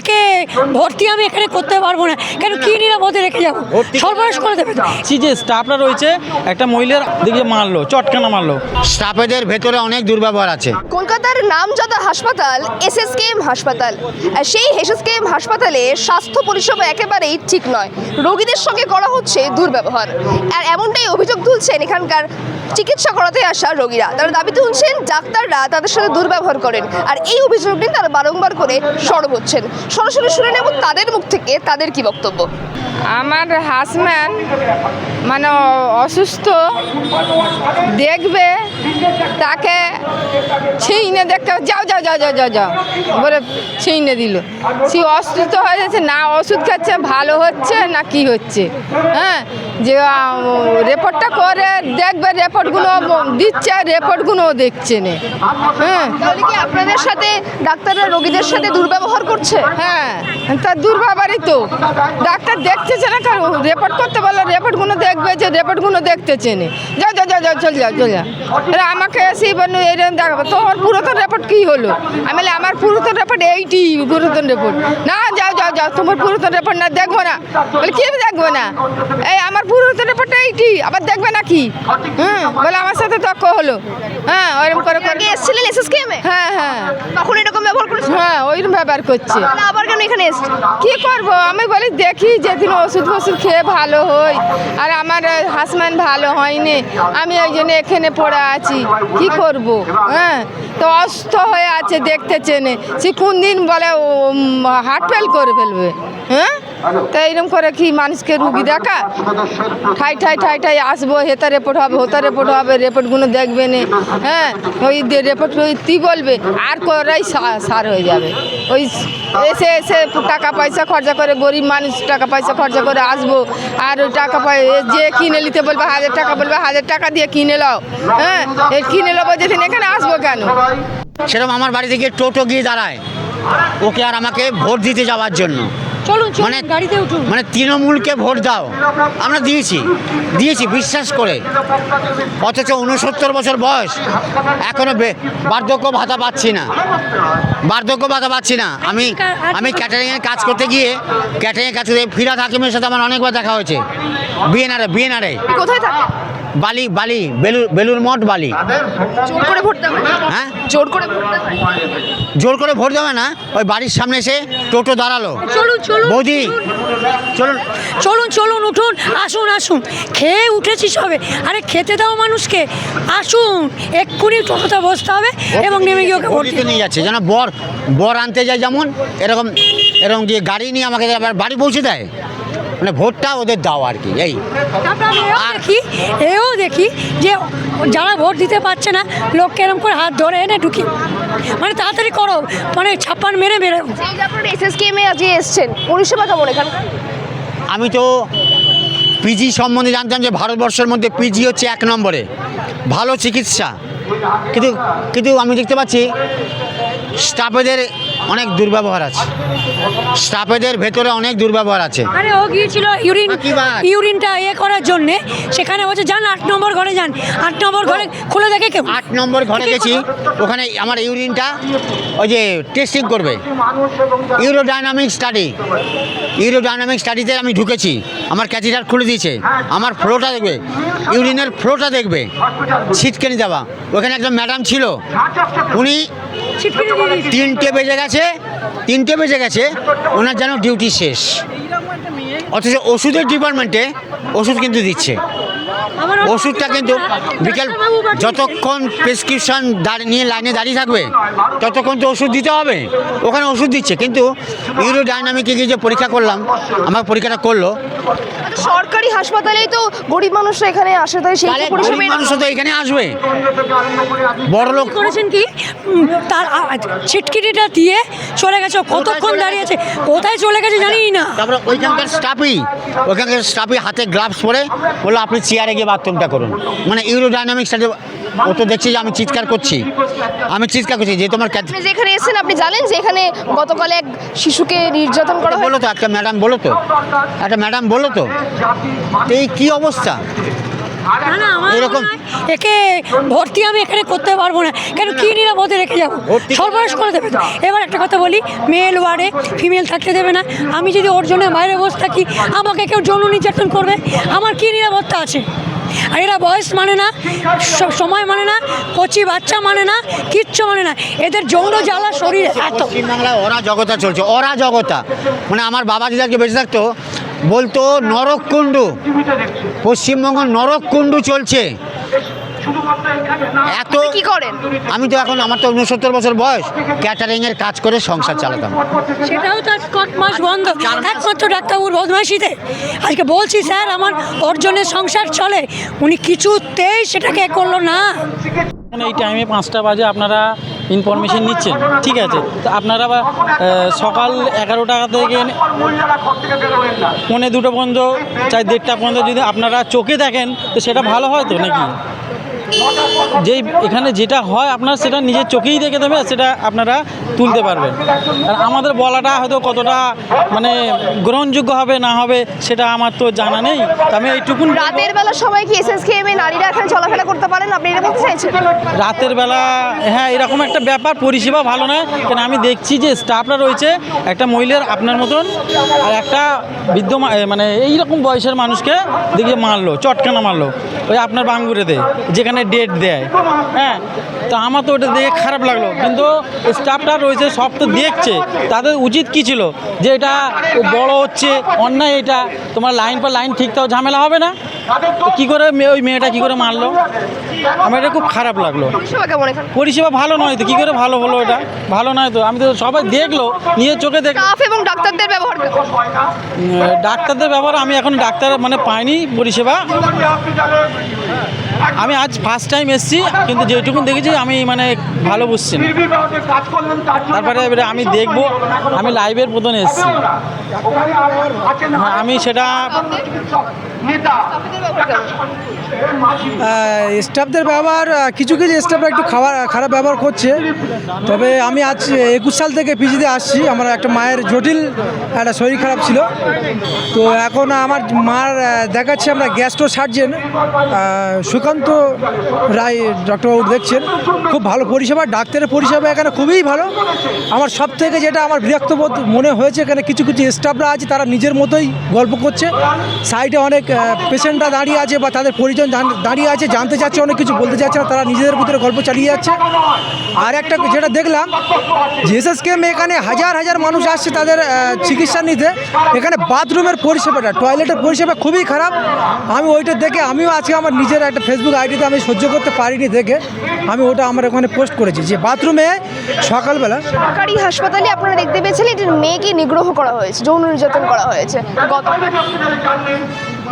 একে ভর্তি আমি এখানে করতে পারব না। কেন কি নিরাপদে রেখে যাব? সর্বনাশ করে দেবে। যে স্টাফরা রয়েছে একটা মহিলার দিকে মারলো চটকানা মারলো। স্টাফেদের ভেতরে অনেক দুর্ব্যবহার আছে। কলকাতার নামজাদা হাসপাতাল এসএসকেএম হাসপাতাল। আর সেই এসএসকেএম হাসপাতালে স্বাস্থ্য পরিষেবা একেবারেই ঠিক নয়। রোগীদের সঙ্গে করা হচ্ছে দুর্ব্যবহার। আর এমনটাই অভিযোগ তুলছেন এখানকার চিকিৎসা করাতে আসা রোগীরা। তারা দাবি তুলছেন ডাক্তাররা তাদের সাথে দুর্ব্যবহার করেন আর এই অভিযোগ নিয়ে তারা বারংবার করে সরব হচ্ছেন। সরাসরি শুনে নেব তাদের মুখ থেকে তাদের কি বক্তব্য? আমার হাজব্যান্ড মানে অসুস্থ, দেখবে, তাকে ছিঁড়ে দেখতে যাও যাও যাও যাও যাও যাও। বলে ছিঁড়ে দিল। সে অসুস্থ হয়ে যাচ্ছে না ওষুধ খাচ্ছে, ভালো হচ্ছে না কি হচ্ছে হ্যাঁ? যে রেপোর্টটা করে, দেখবে রিপোর্টগুলো দিচ্ছে রিপোর্টগুলো দেখছে না। হ্যাঁ। তাহলে কি আপনাদের সাথে ডাক্তাররা রোগীদের সাথে দুর্ব্যবহার করছে? হ্যাঁ তার দুর্বাবারই তো। ডাক্তার দেখতেছে না কারও রেপোর্ট করতে বললে রেপোর্টগুলো দেখবে যে রেপোর্টগুলো দেখতেছে না। যাও যাও যাও যাও চল যাও চল যাও। এরা আমাকে এসে বলল এরকম দেখাবো তোমার পুরাতন রেপোর্ট কী হলো? আমি বলি, আমার পুরাতন রেপোর্ট এইটি পুরাতন রিপোর্ট না যাও যাও যাও তোমার পুরাতন রিপোর্ট না দেখব না। বলে কি দেখব না? এই আমার পুরাতন রিপোর্ট এইটি আবার দেখবে না কি? হ্যাঁ বলে আমার সাথে তর্ক হলো। হ্যাঁ ওইরকম করে করে এসেছিলেন এসএসকেএম হ্যাঁ হ্যাঁ। তখন এরকম ব্যবহার করেছে হ্যাঁ ওইরকম ব্যবহার করছে। আবার কেন এখানে এসছে কি করব? আমি বলি দেখি যেদিন ওষুধ ফষুধ খেয়ে ভালো হই আর আমার হাসব্যান্ড ভালো হয়নি আমি ওই জন্য এখানে পড়ে আছি। কি করব? হ্যাঁ তো অসুস্থ হয়ে আছে দেখতে চেনে। সে কোন দিন বলে হার্ট ফেল করে ফেলবে। হ্যাঁ? তো এইরকম করে কি মানুষকে রুগী দেখা? ঠাই ঠাই ঠাই ঠাই আসব হেতা রিপোর্ট হবে হোতা রিপোর্ট হবে রিপোর্টগুলো দেখবে না। হ্যাঁ ওই রিপোর্ট ওই তুই বলবে? আর করাই সার হয়ে যাবে। ওই এসে এসে টাকা পয়সা খরচা করে গরিব মানুষ টাকা পয়সা খরচা করে আসব। আর ওই টাকা পয়সা যে কিনে নিতে বলবে হাজার টাকা বলবে হাজার টাকা দিয়ে কিনে নাও হ্যাঁ এই কিনে নেব যেদিন এখানে আসব কেন? সেরকম আমার বাড়ি থেকে টোটো গিয়ে দাঁড়ায়। ওকে আর আমাকে ভোট দিতে যাওয়ার জন্য। চলুন চলুন মানে গাড়িতে উঠুন। মানে তৃণমূলকে ভোট দাও। আমরা দিয়েছি দিয়েছি বিশ্বাস করে। অথচ উনসত্তর বছর বয়স এখনও বে- বার্ধক্য ভাতা পাচ্ছি না। বার্ধক্য ভাতা পাচ্ছি না। আমি আমি ক্যাটারিংয়ের কাজ করতে গিয়ে ক্যাটারিংয়ের কাজ করতে ফিরাদ হাকিমের সাথে আমার অনেকবার দেখা হয়েছে। বিএনআরে বিএনআরে কোথায় থাকে? বালি বালি বেলুর বেলুর মঠ বালি। জোর করে ভোট দেবে? হ্যাঁ? জোর করে ভোট দেবে? জোর করে ভোট দেবে না? ওই বাড়ির সামনে এসে টোটো দাঁড়াল। চলুন চলুন বৌদি চলুন। চলুন চলুন উঠুন আসুন আসুন। খেয়ে উঠেছি সবে। আরে খেতে দাও মানুষকে। আসুন এক্ষুনি টোটোতে বসতে হবে এবং নেমে গিয়ে ওকে নিয়ে যাচ্ছে। যেন বর বর আনতে যায় যেমন এরকম এরকম যে গাড়ি নিয়ে আমাকে আবার বাড়ি পৌঁছে দেয়। মানে ভোটটা ওদের দাও আর কি এই। আর কি এও দেখি যে যারা ভোট দিতে পারছে না লোককে এরকম করে হাত ধরে এনে ঢুকি। মানে তাড়াতাড়ি করো মানে ছাপ্পান মেরে মেরে। আপনারা আজকে এসছেন পরিষেবা কেমন এখানকার আমি তো পিজি সম্বন্ধে জানতাম যে ভারতবর্ষের মধ্যে পিজি হচ্ছে এক নম্বরে। ভালো চিকিৎসা। কিন্তু কিন্তু আমি দেখতে পাচ্ছি স্টাফেদের অনেক দুর্ব্যবহার আছে। স্টাফেদের ভেতরে অনেক দুর্ব্যবহার আছে। আরে ও গিয়েছিল ইউরিন ইউরিনটা এ করার জন্যে। সেখানে বলছে যান আট নম্বর ঘরে যান। আট নম্বর ঘরে খুলে দেখে কেউ? আট নম্বর ঘরে গেছি। ওখানে আমার ইউরিনটা ওই যে টেস্টিং করবে। ইউরোডাইনামিক স্টাডি ইউরোডাইনামিক স্টাডিতে আমি ঢুকেছি। আমার ক্যাথিটার খুলে দিয়েছে। আমার ফ্লোটা দেখবে। ইউরিনের ফ্লোটা দেখবে। ছিটকেনি দেওয়া ওখানে একজন ম্যাডাম ছিল। উনি। তিনটে বেজে গেছে, তিনটে বেজে গেছে, ওনার যেন ডিউটি শেষ। অথচ ওষুধের ডিপার্টমেন্টে ওষুধ কিন্তু দিচ্ছে। ওষুধটা কিন্তু বিকেল। যতক্ষণ প্রেসক্রিপশন নিয়ে লাইনে দাঁড়িয়ে থাকবে ততক্ষণ তো ওষুধ দিতে হবে। ওখানে ওষুধ দিচ্ছে কিন্তু ইউরো ডাইনামিকে গিয়ে যে পরীক্ষা করলাম আমার পরীক্ষাটা করল। আচ্ছা, সরকারি হাসপাতালেই তো গরিব মানুষরা এখানে আসে তাই সেই পরিষেবা মানুষও তো এখানে আসবে। বড় লোক করেছেন কি? তার ছিটকিটিটা দিয়ে চলে গেছে কতক্ষণ চলে দাঁড়িয়ে আছে? কোথায় চলে গেছে জানি না। তারপরে ওইখানকার স্টাফই ওইখানকার স্টাফই হাতে গ্লাভস পরে বলল আপনি চেয়ারে গিয়ে বাথরুমটা করুন। মানে ইউরো ডাইনামিক স্টাডি ও তো দেখছি যে আমি চিৎকার করছি। আমি চিৎকার করছি যে তোমার আপনি যেখানে এসেছেন আপনি জানেন যে এখানে গতকাল এক শিশুকে নির্যাতন করা বলো তো একটা ম্যাডাম বলো তো। একটা ম্যাডাম বলো তো। এই কী অবস্থা? না না আমার এরকম একে ভর্তি আমি এখানে করতে পারব না। কেন কি নিরাপদে রেখে যাব? সর্বনাশ করে দেবে এবার একটা কথা বলি মেল ওয়ার্ডে ফিমেল থাকতে দেবে না। আমি যদি ওর জন্য বাইরে বসে থাকি আমাকে কেউ যৌন নির্যাতন করবে? আমার কি নিরাপত্তা আছে? আর এরা বয়স মানে না সময় মানে না, কচি বাচ্চা মানে না, কিচ্ছু মানে না। এদের যৌন জ্বালা শরীর এত। ওরা জগতা চলছে, ওরা জগতা মানে আমার বাবা যদি বেঁচে থাকতো, বলতো, নরককুণ্ডু। পশ্চিমবঙ্গ নরককুণ্ডু চলছে। এত আপনি কি করেন? আমি তো এখন আমার তো উনসত্তর বছর বয়স। ক্যাটারিংয়ের কাজ করে সংসার চালাতাম। সেটাও তো কত মাস বন্ধ। একমাত্র ডাক্তারবাবুর বদমাইশিতে আজকে বলছি স্যার আমার অর্জনের সংসার চলে। উনি কিছুতেই সেটাকে করল না। এই টাইমে পাঁচটা বাজে আপনারা ইনফরমেশন নিচ্ছেন। ঠিক আছে? তো আপনারা সকাল এগারোটা থেকে পৌনে দুটো পর্যন্ত চাই দেড়টা পর্যন্ত যদি আপনারা চোখে দেখেন তো সেটা ভালো হয় তো নাকি? যেই এখানে যেটা হয় আপনার সেটা নিজের চোখেই দেখে দেবে সেটা আপনারা তুলতে পারবেন। আর আমাদের বলাটা হয়তো কতটা মানে গ্রহণযোগ্য হবে না হবে সেটা আমার তো জানা নেই। আমি এইটুকুন রাতের বেলা সবাই কি এসএসকেএম এ নারীরা এখানে চলাফেরা করতে পারেন? আপনি এটা বলতে চাইছেন? রাতের বেলা হ্যাঁ এরকম একটা ব্যাপার পরিষেবা ভালো নয়। কেন আমি দেখছি যে স্টাফরা রয়েছে একটা মহিলার আপনার মতন আর একটা বৃদ্ধ মানে এইরকম বয়সের মানুষকে দেখে মারলো চটকানা মারলো। ওই আপনার বাঙ্গুরেতে যেখানে ডেট দেয়। হ্যাঁ তো আমার তো ওটা দেখে খারাপ লাগল। কিন্তু স্টাফটা রয়েছে সব তো দেখছে। তাদের উচিত কি ছিল? যে এটা বড় হচ্ছে অন্যায় এটা। তোমার লাইন পর লাইন ঠিক তাও ঝামেলা হবে না? কী করে ওই মেয়েটা কী করে মারলো? আমার এটা খুব খারাপ লাগল। পরিষেবা এখানে? ভালো নয় তো কী করে ভালো হলো এটা? ভালো নয় তো আমি তো সবাই দেখল নিয়ে চোখে দেখ এবং ডাক্তারদের ব্যবহার ডাক্তারদের ব্যাপার আমি এখন ডাক্তার মানে পাইনি পরিষেবা। আমি আজ ফার্স্ট টাইম এসেছি কিন্তু যেটুকু দেখেছি আমি মানে ভালো বুঝছি তারপরে এবারে আমি দেখব আমি লাইভের প্রথম এসেছি। হ্যাঁ, আমি সেটা স্টাফদের ব্যবহার কিছু কিছু স্টাফরা একটু খাবার খারাপ ব্যবহার করছে। তবে আমি আজ একুশ সাল থেকে পিজিতে আসছি। আমার একটা মায়ের জটিল একটা শরীর খারাপ ছিল। তো এখন আমার মার দেখাচ্ছে আমরা গ্যাস্ট্রো সার্জেন সুকান্ত রায় ডক্টরবাবু দেখছেন। খুব ভালো পরিষেবা, ডাক্তারের পরিষেবা এখানে খুবই ভালো। আমার সব থেকে যেটা আমার বিরক্তবোধ মনে হয়েছে, এখানে কিছু কিছু স্টাফরা আছে, তারা নিজের মতোই গল্প করছে। সাইডে অনেক পেশেন্টরা দাঁড়িয়ে আছে বা তাদের পরিজন দাঁড়িয়ে আছে, জানতে চাচ্ছে, অনেক কিছু বলতে চাচ্ছে না, তারা নিজেদের ভিতরে গল্প চালিয়ে যাচ্ছে। আর একটা যেটা দেখলাম জিএসএস কেম এখানে হাজার হাজার মানুষ আসছে তাদের চিকিৎসা নিতে। এখানে বাথরুমের পরিষেবাটা টয়লেটের পরিষেবা খুবই খারাপ। আমি ওইটা দেখে, আমিও আজকে আমার নিজের একটা ফেসবুক আইডিতে আমি সহ্য করতে পারিনি দেখে আমি ওটা আমার ওখানে পোস্ট করেছি। যে বাথরুমে সকালবেলা সরকারি হাসপাতালে আপনারা দেখতে পেয়েছিলেন একটি মেয়েকে নিগ্রহ করা হয়েছে যৌন নির্যাতন করা হয়েছে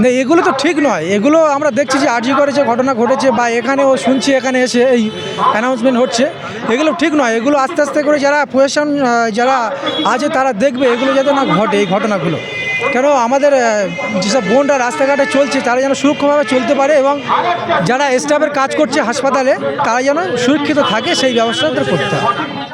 না এগুলো তো ঠিক নয়। এগুলো আমরা দেখছি যে আর্জি করে যে ঘটনা ঘটেছে বা এখানেও শুনছি এখানে এসে এই অ্যানাউন্সমেন্ট হচ্ছে। এগুলো ঠিক নয়। এগুলো আস্তে আস্তে করে যারা প্রশাসন যারা আছে তারা দেখবে। এগুলো যাতে না ঘটে এই ঘটনাগুলো। কেন আমাদের যেসব বোনরা রাস্তাঘাটে চলছে, তারা যেন সুরক্ষিতভাবে চলতে পারে এবং যারা স্টাফের কাজ করছে হাসপাতালে, তারা যেন সুরক্ষিত থাকে, সেই ব্যবস্থা করতে হবে।